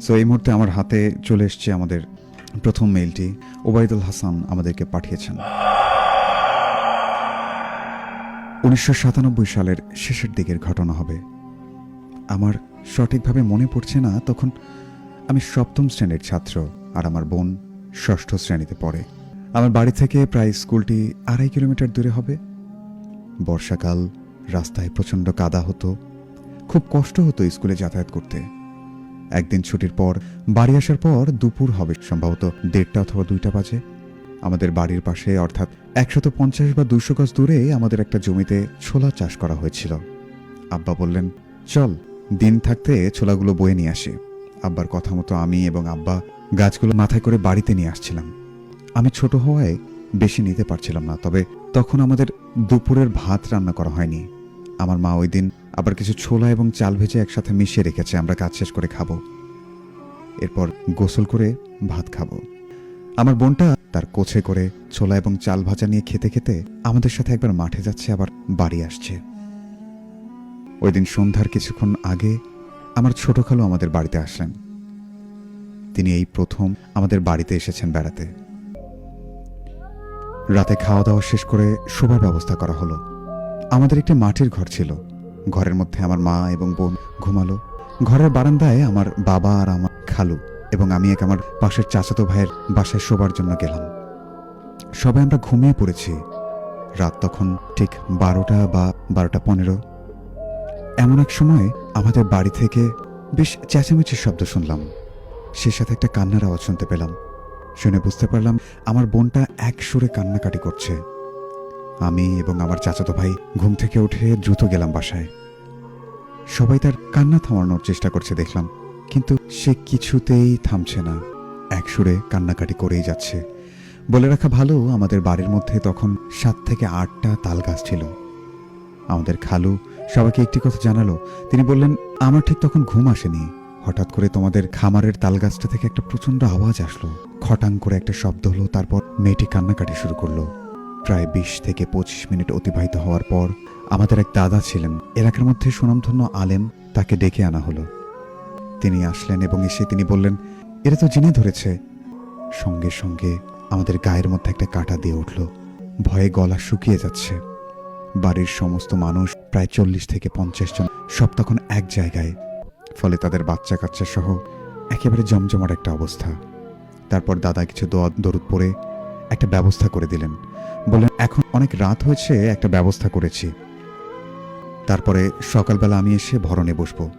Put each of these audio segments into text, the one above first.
So এই মুহূর্তে আমার হাতে চলে এসছে আমাদের প্রথম মেইলটি ওবায়দুল হাসান আমাদেরকে পাঠিয়েছেন। উনিশশো সাতানব্বই সালের শেষের দিকের ঘটনা হবে। আমার সঠিকভাবে মনে পড়ছে না, তখন আমি সপ্তম শ্রেণির ছাত্র আর আমার বোন ষষ্ঠ শ্রেণীতে পড়ে। আমার বাড়ি থেকে প্রায় স্কুলটি আড়াই কিলোমিটার দূরে হবে। বর্ষাকাল, রাস্তায় প্রচণ্ড কাদা হতো। খুব কষ্ট হতো স্কুলে যাতায়াত করতে। একদিন ছুটির পর, বাড়ি আসার পর দুপুর হবে সম্ভবত দেড়টা অথবা দুইটা বাজে। আমাদের বাড়ির পাশে অর্থাৎ একশত পঞ্চাশ বা দুশো গজ দূরে আমাদের একটা জমিতে ছোলা চাষ করা হয়েছিল। আব্বা বললেন, চল, দিন থাকতে ছোলাগুলো বয়ে নিয়ে আসি। আব্বার কথা মতো আমি এবং আব্বা গাছগুলো মাথায় করে বাড়িতে নিয়ে আসছিলাম। আমি ছোট হওয়ায় বেশি নিতে পারছিলাম না, তবে তখন আমাদের দুপুরের ভাত রান্না করা হয়নি। আমার মা ওই দিন আবার কিছু ছোলা এবং চাল ভেজে একসাথে মিশিয়ে রেখেছে, আমরা কাজ শেষ করে খাব। এরপর গোসল করে ভাত খাব। আমার বোনটা তার কোছে করে ছোলা এবং চাল ভাজা নিয়ে খেতে খেতে আমাদের সাথে একবার মাঠে যাচ্ছে, আবার বাড়ি আসছে। ওই দিন সন্ধ্যার কিছুক্ষণ আগে আমার ছোট খালু আমাদের বাড়িতে আসলেন। তিনি এই প্রথম আমাদের বাড়িতে এসেছেন বেড়াতে। রাতে খাওয়া দাওয়া শেষ করে শোবার ব্যবস্থা করা হলো। আমাদের একটি মাটির ঘর ছিল। ঘরের মধ্যে আমার মা এবং বোন ঘুমালো। ঘরের বারান্দায় আমার বাবা আর আমার খালু এবং আমি এক আমার পাশের চাচাতো ভাইয়ের বাসায় শোবার জন্য গেলাম। সবাই আমরা ঘুমিয়ে পড়েছি। রাত তখন ঠিক বারোটা বা বারোটা পনেরো। এমন এক সময় আমাদের বাড়ি থেকে বেশ চেঁচামেচির শব্দ শুনলাম। সে সাথে একটা কান্নার আওয়াজ শুনতে পেলাম। শুনে বুঝতে পারলাম আমার বোনটা এক সুরে কান্নাকাটি করছে। আমি এবং আমার চাচাতো ভাই ঘুম থেকে উঠে দ্রুত গেলাম বাসায়। সবাই তার কান্না থামানোর চেষ্টা করছে দেখলাম, কিন্তু সে কিছুতেই থামছে না। এক সুরে কান্নাকাটি করেই যাচ্ছে। বলে রাখা ভালো, আমাদের বাড়ির মধ্যে তখন সাত থেকে আটটা তাল গাছ ছিল। আমাদের খালু সবাইকে একটি কথা জানালো। তিনি বললেন, আমার ঠিক তখন ঘুম আসেনি। হঠাৎ করে তোমাদের খামারের তাল গাছটা থেকে একটা প্রচণ্ড আওয়াজ আসলো। খটাং করে একটা শব্দ হলো, তারপর মেয়েটি কান্নাকাটি শুরু করল। প্রায় বিশ থেকে পঁচিশ মিনিট অতিবাহিত হওয়ার পর আমাদের এক দাদা ছিলেন। এলাকার মধ্যে সুনামধন্য আলেম তাকে ডেকে আনা হলো। তিনি আসলেন এবং এসে তিনি বললেন, এরা তো জেনে ধরেছে। সঙ্গে সঙ্গে আমাদের গায়ের মধ্যে একটা কাঁটা দিয়ে উঠল। ভয়ে গলা শুকিয়ে যাচ্ছে। বাড়ির সমস্ত মানুষ, প্রায় চল্লিশ থেকে পঞ্চাশ জন, সব তখন এক জায়গায়। ফলে তাদের বাচ্চা কাচ্চা সহ একেবারে জমজমার একটা অবস্থা। তারপর দাদা কিছু দোয়া, দরুদ পরে একটা ব্যবস্থা করে দিলেন। বললেন এখন অনেক রাত হয়েছে, একটা ব্যবস্থা করেছি। তারপরে সকালবেলা আমি এসে ভরণে বসবো।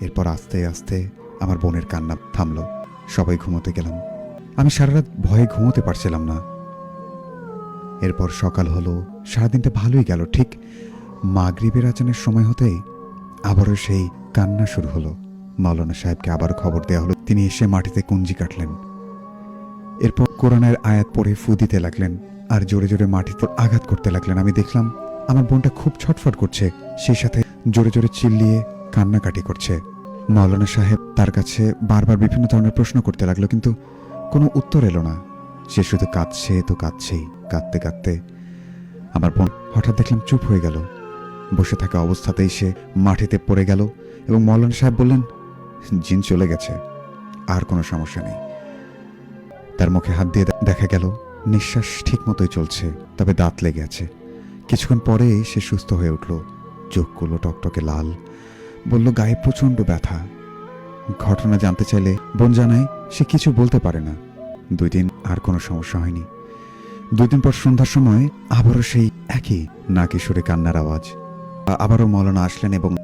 এরপর আস্তে আস্তে আমার বোনের কান্না থামলো। সবাই ঘুমোতে গেলাম। আমি সারা রাত ভয়ে ঘুমোতে পারছিলাম না। এরপর সকাল হলো, সারাদিনটা ভালোই গেল। ঠিক মাগরিবের আচানের সময় হতেই আবারও সেই কান্না শুরু হলো। মাওলানা সাহেবকে আবার খবর দেওয়া হলো। তিনি এসে মাটিতে কুঞ্জি কাটলেন। এরপর কোরআনের আয়াত পড়ে ফু দিতে লাগলেন। আর জোরে জোরে মাটিতে আঘাত করতে লাগলেন। আমি দেখলাম, আমার বোনটা খুব ছটফট করছে সেই সাথে জোরে জোরে চিল্লিয়ে কান্নাকাটি করছে। মাওলানা সাহেব তার কাছে বারবার বিভিন্ন ধরনের প্রশ্ন করতে লাগল, কিন্তু কোনো উত্তর এলো না। সে শুধু কাঁদছে তো কাঁদছেই, কাঁদতে কাঁদতে আমার বোন হঠাৎ দেখলাম চুপ হয়ে গেল। বসে থাকা অবস্থাতেই সে মাটিতে পড়ে গেল এবং মৌলানা সাহেব বললেন, জিন চলে গেছে, আর কোনো সমস্যা নেই। তার মুখে হাত দিয়ে দেখা গেল নিঃশ্বাস ঠিক মতোই চলছে, তবে দাঁত লেগে আছে। কিছুক্ষণ পরেই সে সুস্থ হয়ে উঠল। চোখগুলো টকটকে লাল। বলল, গায়ে প্রচণ্ড ব্যথা। ঘটনা জানতে চাইলে বোন জানায়, সে কিছু বলতে পারে না। দুই দিন আর কোনো সমস্যা হয়নি। দুই দিন পর সন্ধ্যার সময় আবারও সেই একই নাকি সুরে কান্নার আওয়াজ। আবারও মৌলানা আসলেন এবং,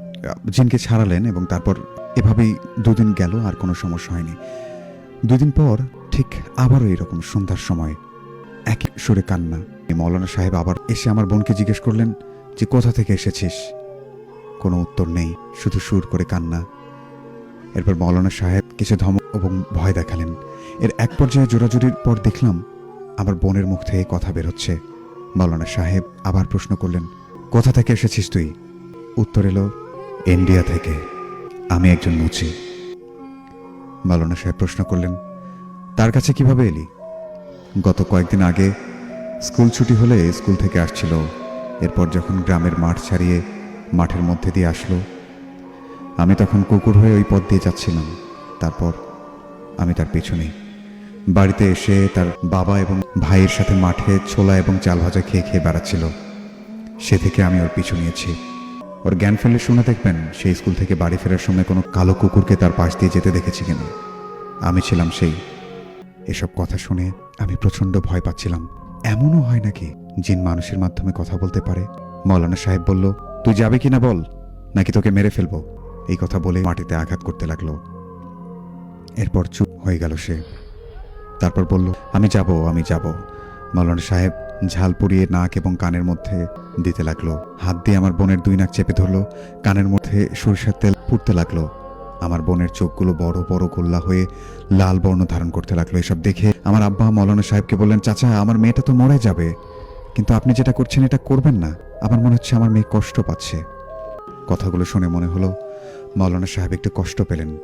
জিনকে ছাড়ালেন এবং তারপর এভাবেই দুদিন গেল আর কোনো সমস্যা হয়নি। দুদিন পর ঠিক আবারও এরকম সন্ধ্যার সময় একই সুরে কান্না। মৌলানা সাহেব আবার এসে আমার বোনকে জিজ্ঞেস করলেন যে, কোথা থেকে এসেছিস? কোনো উত্তর নেই, শুধু সুর করে কান্না। এরপর মৌলানা সাহেব কিছু ধমক এবং ভয় দেখালেন। এর এক পর্যায়ে জোরাজুরির পর দেখলাম আমার বোনের মুখ থেকে কথা বেরোচ্ছে মৌলানা সাহেব আবার প্রশ্ন করলেন, কোথা থেকে এসেছিস তুই? উত্তর এলো, ইন্ডিয়া থেকে। আমি একজন মুচি। মৌলানা সাহেব প্রশ্ন করলেন, তার কাছে কীভাবে এলি? গত কয়েকদিন আগে স্কুল ছুটি হলে স্কুল থেকে আসছিল। এরপর যখন গ্রামের মাঠ ছাড়িয়ে মাঠের মধ্যে দিয়ে আসলো, আমি তখন কুকুর হয়ে ওই পথ দিয়ে যাচ্ছিলাম। তারপর আমি তার পেছনেই বাড়িতে এসে তার বাবা এবং ভাইয়ের সাথে মাঠে ছোলা এবং চাল ভাজা খেয়ে খেয়ে বেড়াচ্ছিল। সে থেকে আমি ওর পিছু নিয়েছি। ওর জ্ঞান ফেললে শুনে দেখবেন, সেই স্কুল থেকে বাড়ি ফেরার সময় কোনো কালো কুকুরকে তার পাশ দিয়ে যেতে দেখেছি কিনা? আমি ছিলাম সেই এসব কথা শুনে আমি প্রচণ্ড ভয় পাচ্ছিলাম। এমনও হয় নাকি জিন মানুষের মাধ্যমে কথা বলতে পারে? মৌলানা সাহেব বলল, তুই যাবে কিনা বল? নাকি তোকে মেরে ফেলব? এই কথা বলে মাটিতে আঘাত করতে লাগল। এরপর চুপ হয়ে গেল সে। তারপর বলল, আমি যাব আমি যাব। মৌলানা সাহেব ঝাল পুড়িয়ে নাক এবং কানের মধ্যে দিতে লাগল। হাত দিয়ে আমার বোনের দুই নাক চেপে ধরলো। কানের মধ্যে সরিষার তেল পুড়তে লাগল। আমার বোনের চোখগুলো বড় বড় গোল্লা হয়ে লাল বর্ণ ধারণ করতে লাগল এসব দেখে। আমার আব্বা মৌলানা সাহেবকে বললেন, চাচা, আমার মেয়েটা তো মরে যাবে। কিন্তু আপনি যেটা করছেন, এটা করবেন না। আমার মনে হচ্ছে আমার মেয়ে কষ্ট পাচ্ছে। কথাগুলো শুনে মনে হলো, মৌলানা সাহেব একটু কষ্ট পেলেন।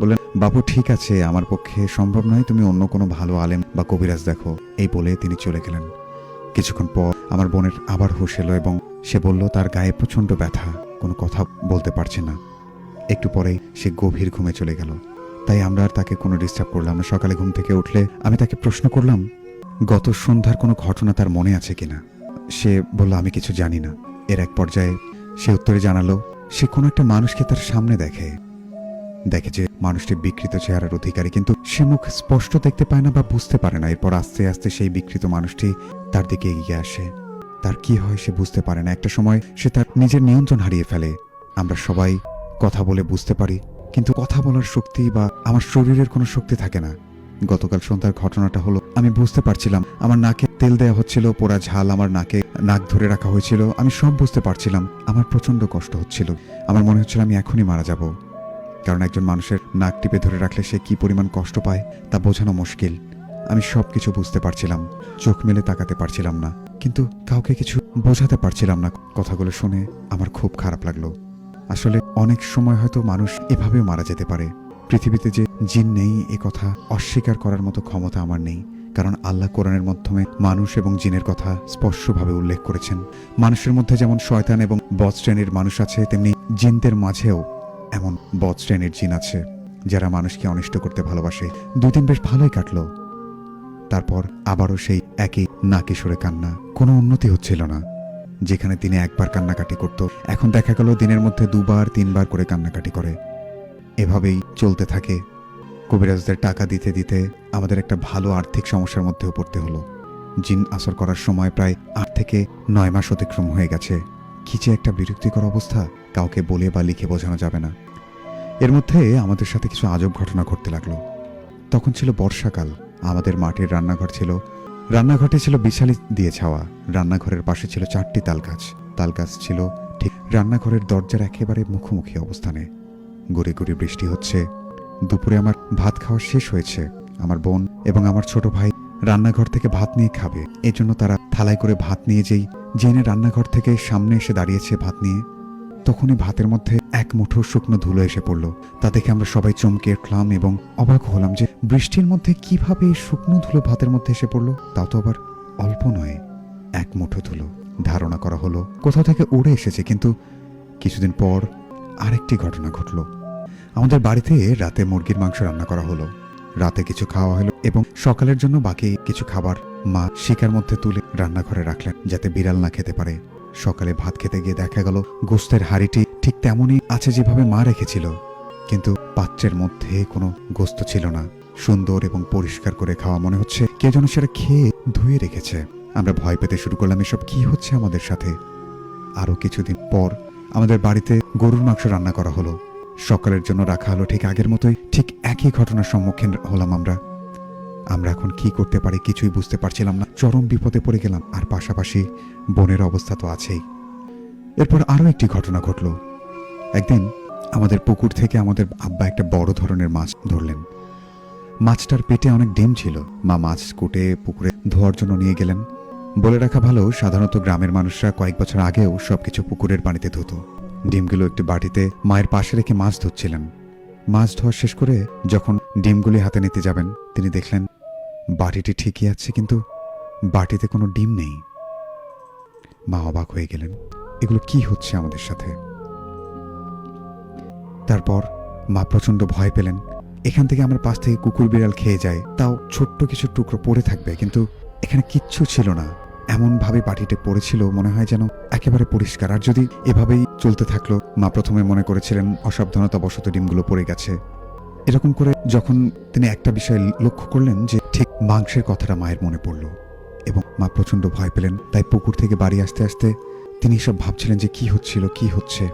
বললেন বাবু ঠিক আছে, আমার পক্ষে সম্ভব নয়, তুমি অন্য কোনো ভালো আলেম বা কবিরাজ দেখো। এই বলে তিনি চলে গেলেন। কিছুক্ষণ পর আমার বোনের আবার হুশ এলো এবং সে বলল, তার গায়ে প্রচণ্ড ব্যথা, কোনো কথা বলতে পারছে না। একটু পরেই সে গভীর ঘুমে চলে গেল। তাই আমরা আর তাকে কোনো ডিস্টার্ব করলাম না। সকালে ঘুম থেকে উঠলে আমি তাকে প্রশ্ন করলাম, গত সন্ধ্যার কোনো ঘটনা তার মনে আছে কিনা? সে বলল, আমি কিছু জানি না। এর এক পর্যায়ে সে উত্তরে জানালো, সে কোনো একটা মানুষকে তার সামনে দেখে। দেখে যে মানুষটি বিকৃত চেহারার অধিকারী, কিন্তু সে মুখ স্পষ্ট দেখতে পায় না বা বুঝতে পারে না। এরপর আস্তে আস্তে সেই বিকৃত মানুষটি তার দিকে এগিয়ে আসে। তার কি হয় সে বুঝতে পারে না। একটা সময় সে তার নিজের নিয়ন্ত্রণ হারিয়ে ফেলে। আমরা সবাই কথা বলে বুঝতে পারি, কিন্তু কথা বলার শক্তি বা আমার শরীরের কোনো শক্তি থাকে না। গতকাল সন্ধ্যার ঘটনাটা হলো, আমি বুঝতে পারছিলাম, আমার নাকে তেল দেওয়া হচ্ছিল, পোড়া ঝাল আমার নাকে নাক ধরে রাখা হয়েছিল, আমি সব বুঝতে পারছিলাম, আমার প্রচণ্ড কষ্ট হচ্ছিল, আমার মনে হচ্ছিল আমি এখনই মারা যাব। কারণ একজন মানুষের নাক টিপে ধরে রাখলে সে কি পরিমাণ কষ্ট পায়, তা বোঝানো মুশকিল। আমি সব কিছু বুঝতে পারছিলাম, চোখ মেলে তাকাতে পারছিলাম না, কিন্তু কাউকে কিছু বোঝাতে পারছিলাম না। কথাগুলো শুনে আমার খুব খারাপ লাগল। আসলে অনেক সময় হয়তো মানুষ এভাবেও মারা যেতে পারে। পৃথিবীতে যে জিন নেই, এ কথা অস্বীকার করার মতো ক্ষমতা আমার নেই। কারণ আল্লাহ কোরআনের মাধ্যমে মানুষ এবং জিনের কথা স্পষ্টভাবে উল্লেখ করেছেন। মানুষের মধ্যে যেমন শয়তান এবং বদ শ্রেণির মানুষ আছে, তেমনি জিনদের মাঝেও এমন বদ শ্রেণির জিন আছে, যারা মানুষকে অনিষ্ট করতে ভালোবাসে। দুদিন বেশ ভালোই কাটলো। তারপর আবারও সেই একই নাকি সরে কান্না। কোনো উন্নতি হচ্ছিল না। যেখানে তিনি একবার কান্নাকাটি করত। এখন দেখা গেল দিনের মধ্যে দুবার, তিনবার করে কান্নাকাটি করে। এভাবেই চলতে থাকে। কবিরাজদের টাকা দিতে দিতে আমাদের একটা ভালো আর্থিক সমস্যার মধ্যেও পড়তে হলো। জিন আসর করার সময় প্রায় আট থেকে নয় মাস অতিক্রম হয়ে গেছে। কি যে একটা বিরক্তিকর অবস্থা, কাউকে বলে বা লিখে বোঝানো যাবে না। এর মধ্যে আমাদের সাথে কিছু আজব ঘটনা ঘটতে লাগল। তখন ছিল বর্ষাকাল, আমাদের মাটির রান্নাঘর ছিল রান্নাঘরটি ছিল বিশালি দিয়ে ছাওয়া। রান্নাঘরের পাশে ছিল চারটি তাল গাছ তাল গাছ ছিল ঠিক রান্নাঘরের দরজার একেবারে মুখোমুখি অবস্থানে। গুড়ি গুড়ি বৃষ্টি হচ্ছে। দুপুরে আমার ভাত খাওয়া শেষ হয়েছে। আমার বোন এবং আমার ছোট ভাই রান্নাঘর থেকে ভাত নিয়ে খাবে। এজন্য তারা থালায় করে ভাত নিয়ে যেই জেনে রান্নাঘর থেকে সামনে এসে দাঁড়িয়েছে ভাত নিয়ে তখনই ভাতের মধ্যে এক মুঠো শুকনো ধুলো এসে পড়ল। তা দেখে আমরা সবাই চমকে উঠলাম এবং অবাক হলাম যে বৃষ্টির মধ্যে কীভাবে এই শুকনো ধুলো ভাতের মধ্যে এসে পড়ল, তা তো আবার অল্প নয়, এক মুঠো ধুলো। ধারণা করা হলো, কোথাও থেকে উড়ে এসেছে, কিন্তু কিছুদিন পর আরেকটি ঘটনা ঘটলো। আমাদের বাড়িতে রাতে মুরগির মাংস রান্না করা হলো। রাতে কিছু খাওয়া হলো এবং সকালের জন্য বাকি কিছু খাবার মা শিকার মধ্যে তুলে রান্নাঘরে রাখলেন, যাতে বিড়াল না খেতে পারে। সকালে ভাত খেতে গিয়ে দেখা গেল গোস্তের হাড়িটি ঠিক তেমনই আছে যেভাবে মা রেখেছিল। কিন্তু পাত্রের মধ্যে কোনো গোস্ত ছিল না। সুন্দর এবং পরিষ্কার করে খাওয়া মনে হচ্ছে কে যেন সেটা খেয়ে ধুয়ে রেখেছে। আমরা ভয় পেতে শুরু করলাম, এসব কি হচ্ছে আমাদের সাথে? আরও কিছুদিন পর আমাদের বাড়িতে গরুর মাংস রান্না করা হলো। সকালের জন্য রাখা হলো ঠিক আগের মতোই, ঠিক একই ঘটনার সম্মুখীন হলাম আমরা। আমরা এখন কি করতে পারি কিছুই বুঝতে পারছিলাম না। চরম বিপদে পড়ে গেলাম, আর পাশাপাশি বোনের অবস্থা তো আছেই। এরপর আরও একটি ঘটনা ঘটল। একদিন আমাদের পুকুর থেকে আমাদের আব্বা একটা বড় ধরনের মাছ ধরলেন। মাছটার পেটে অনেক ডিম ছিল। মা মাছ কুটে পুকুরে ধোয়ার জন্য নিয়ে গেলেন। বলে রাখা ভালো, সাধারণত গ্রামের মানুষরা কয়েক বছর আগেও সবকিছু পুকুরের পানিতে ধুতো। ডিমগুলো একটি বাটিতে মায়ের পাশে রেখে মাছ ধুচ্ছিলেন মাছ ধোয়া শেষ করে যখন ডিমগুলি হাতে নিতে যাবেন, তিনি দেখলেন বাটিটি ঠিকই আছে, কিন্তু বাটিতে কোনো ডিম নেই। মা অবাক হয়ে গেলেন, এগুলো কি হচ্ছে আমাদের সাথে? তারপর মা প্রচণ্ড ভয় পেলেন, এখান থেকে আমার পাশ থেকে কুকুর বিড়াল খেয়ে যায়, তাও ছোট্ট কিছু টুকরো পড়ে থাকবে, কিন্তু এখানে কিচ্ছু ছিল না। এমন ভাবে বাটিতে পড়েছিল, মনে হয় যেন একেবারে পরিষ্কার। আর যদি এভাবেই চলতে থাকল, মা প্রথমে মনে করেছিলেন অসাবধানতা বশত ডিমগুলো পড়ে গেছে। এরকম করে যখন তিনি একটা বিষয় লক্ষ্য করলেন যে ঠিক মাংসের কথাটা মায়ের মনে পড়ল এবং মা প্রচণ্ড ভয় পেলেন, তাই পুকুর থেকে বাড়ি আসতে আসতে তিনি সব ভাবছিলেন যে কি হচ্ছিল, কি হচ্ছে।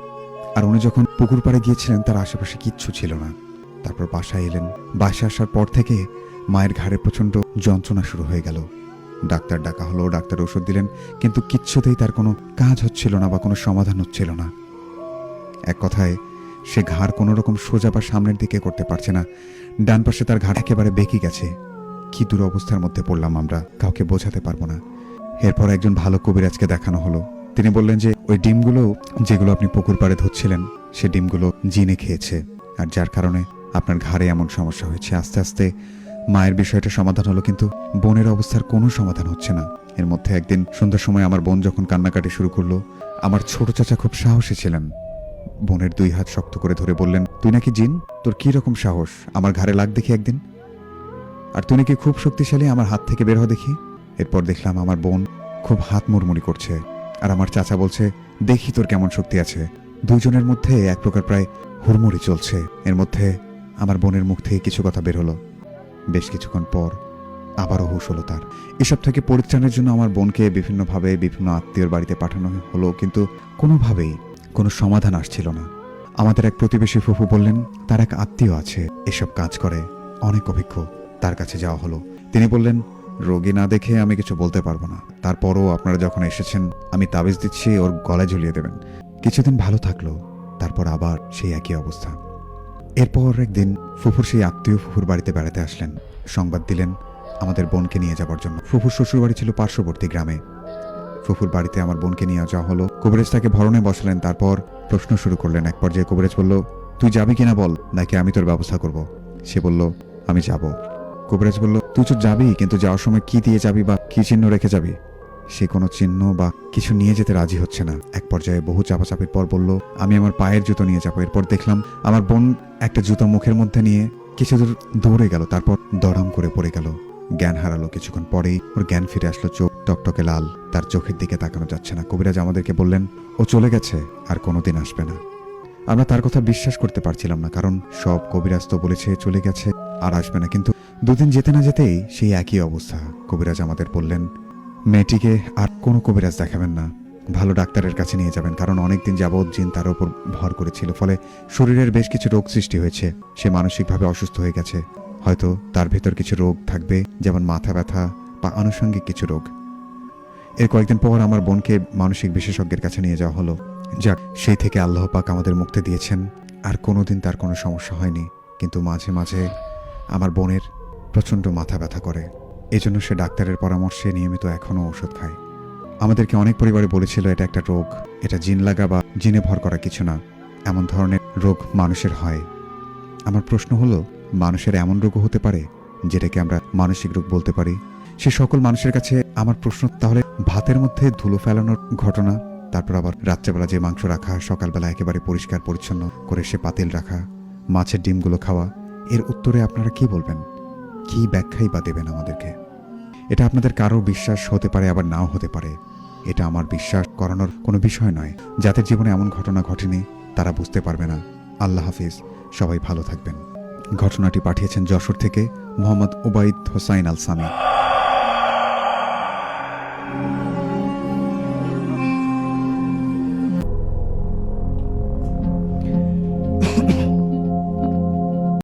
আর উনি যখন পুকুর পাড়ে গিয়েছিলেন, তার আশেপাশে কিচ্ছু ছিল না। তারপর বাসায় এলেন। বাসায় আসার পর থেকে মায়ের ঘাড়ে প্রচণ্ড যন্ত্রণা শুরু হয়ে গেল। ডাক্তার ডাকা হলো, ডাক্তার ওষুধ দিলেন, কিন্তু কিচ্ছুতেই তার কোনো কাজ হচ্ছিল না বা কোনো সমাধান হচ্ছিল না। এক কথায়, সে ঘাড় কোনো রকম সোজা বা সামনের দিকে করতে পারছে না। ডান পাশে তার ঘাড় একেবারে বেঁকে গেছে। কি দুরবস্থার মধ্যে পড়লাম আমরা, কাউকে বোঝাতে পারব না। এরপর একজন ভালো কবিরাজকে দেখানো হলো। তিনি বললেন যে, ওই ডিমগুলো যেগুলো আপনি পুকুর পাড়ে ধরছিলেন, সে ডিমগুলো জিনে খেয়েছে। আর যার কারণে আপনার ঘাড়ে এমন সমস্যা হয়েছে। আস্তে আস্তে মায়ের বিষয়টা সমাধান হলো, কিন্তু বোনের অবস্থার কোনো সমাধান হচ্ছে না। এর মধ্যে একদিন সন্ধ্যার সময় আমার বোন যখন কান্নাকাটি শুরু করল, আমার ছোট চাচা খুব সাহসী ছিলেন। বোনের দুই হাত শক্ত করে ধরে বললেন, তুই নাকি জিন? তোর কি রকম সাহস? আমার ঘাড়ে লাগ দেখি একদিন। আর তুই নাকি খুব শক্তিশালী আমার হাত থেকে বের হ দেখি? এরপর দেখলাম আমার বোন খুব হাত মুড়মুড়ি করছে আর আমার চাচা বলছে, দেখি তোর কেমন শক্তি আছে। দুজনের মধ্যে এক প্রকার প্রায় হুড়মুড়ি চলছে। এর মধ্যে আমার বোনের মুখ থেকে কিছু কথা বের হলো। বেশ কিছুক্ষণ পর আবারও হুশ হলো তার। এসব থেকে পরিত্রাণের জন্য আমার বোনকে বিভিন্নভাবে বিভিন্ন আত্মীয়র বাড়িতে পাঠানো হলো, কিন্তু কোনোভাবেই কোনো সমাধান আসছিল না। আমাদের এক প্রতিবেশী ফুফু বললেন, তার এক আত্মীয় আছে, এসব কাজ করে, অনেক অভিজ্ঞ। তার কাছে যাওয়া হলো। তিনি বললেন, রোগী না দেখে আমি কিছু বলতে পারব না। তারপরও আপনারা যখন এসেছেন, আমি তাবিজ দিচ্ছি, ওর গলায় ঝুলিয়ে দেবেন। কিছুদিন ভালো থাকল, তারপর আবার সেই একই অবস্থা। এরপর একদিন ফুফুর সেই আত্মীয় ফুফুর বাড়িতে বেড়াতে আসলেন। সংবাদ দিলেন আমাদের বোনকে নিয়ে যাবার জন্য। ফুফুর শ্বশুর বাড়ি ছিল পার্শ্ববর্তী গ্রামে। ফুফুর বাড়িতে আমার বোনকে নিয়ে যাওয়া হলো। কবিরাজ তাকে ভরণে বসলেন, তারপর প্রশ্ন শুরু করলেন। এক পর্যায়ে কবিরাজ বলল, তুই যাবি কিনা বল, নাকি আমি তোর ব্যবস্থা করব? সে বলল, আমি যাব। কবিরাজ বলল, তুই তো যাবি কিন্তু যাওয়ার সময় কি দিয়ে যাবি বা কি চিহ্ন রেখে যাবি? সে কোনো চিহ্ন বা কিছু নিয়ে যেতে রাজি হচ্ছে না। এক পর্যায়ে বহু চাপাচাপির পর বলল, আমি আমার পায়ের জুতো নিয়ে যাব। এরপর দেখলাম, আমার বোন একটা জুতো মুখের মধ্যে নিয়ে কিছু দূর দৌড়ে গেল, তারপর দড়াম করে পড়ে গেল। জ্ঞান হারালো কিছুক্ষণ পরেই, ওর জ্ঞান ফিরে আসলো, চোখ টকটকে লাল, তার চোখের দিকে তাকানো যাচ্ছে না। কবিরাজ আমাদেরকে বললেন, ও চলে গেছে, আর কোনোদিন আসবে না। আমরা তার কথা বিশ্বাস করতে পারছিলাম না, কারণ সব কবিরাজ তো বলেছে, চলে গেছে। আর আসবে না। কিন্তু দুদিন যেতে না যেতেই সেই একই অবস্থা। কবিরাজ আমাদের বললেন, মেয়েটিকে আর কোনো কবিরাজ দেখাবেন না। ভালো ডাক্তারের কাছে নিয়ে যাবেন, কারণ অনেকদিন যাবৎ জিন তার উপর ভর করেছিল। ফলে শরীরের বেশ কিছু রোগ সৃষ্টি হয়েছে। সে মানসিকভাবে অসুস্থ হয়ে গেছে। হয়তো তার ভেতর কিছু রোগ থাকবে, যেমন মাথা ব্যথা বা আনুষঙ্গিক কিছু রোগ। এর কয়েকদিন পর আমার বোনকে মানসিক বিশেষজ্ঞের কাছে নিয়ে যাওয়া হলো। যাক, সেই থেকে আল্লাহ পাক আমাদের মুক্তি দিয়েছেন। আর কোনোদিন তার কোনো সমস্যা হয়নি। কিন্তু মাঝে মাঝে আমার বোনের প্রচণ্ড মাথা ব্যথা করে। এজন্য সে ডাক্তারের পরামর্শে নিয়মিত এখনও ওষুধ খায়। আমাদেরকে অনেক পরিবারে বলেছিল, এটা একটা রোগ। এটা জিন লাগা বা জিনে ভর করা কিছু না। এমন ধরনের রোগ মানুষের হয়। আমার প্রশ্ন হলো, মানুষের এমন রোগও হতে পারে, যেটাকে আমরা মানসিক রোগ বলতে পারি? সে সকল মানুষের কাছে আমার প্রশ্ন, তাহলে ভাতের মধ্যে ধুলো ফেলানোর ঘটনা? তারপর আবার রাত্রেবেলা যে মাংস রাখা, সকালবেলা একেবারে পরিষ্কার পরিচ্ছন্ন করে সে পাতিল রাখা, মাছের ডিমগুলো খাওয়া এর উত্তরে আপনারা কি বলবেন? কি ব্যাখ্যাই বা দেবেন আমাদেরকে? এটা আপনাদের কারও বিশ্বাস হতে পারে, আবার নাও হতে পারে। এটা আমার বিশ্বাস করানোর কোনো বিষয় নয়। যাদের জীবনে এমন ঘটনা ঘটেনি, তারা বুঝতে পারবে না। আল্লাহ হাফিজ, সবাই ভালো থাকবেন। ঘটনাটি পাঠিয়েছেন যশোর থেকে মোহাম্মদ ওবায়দ হোসাইন আল সামি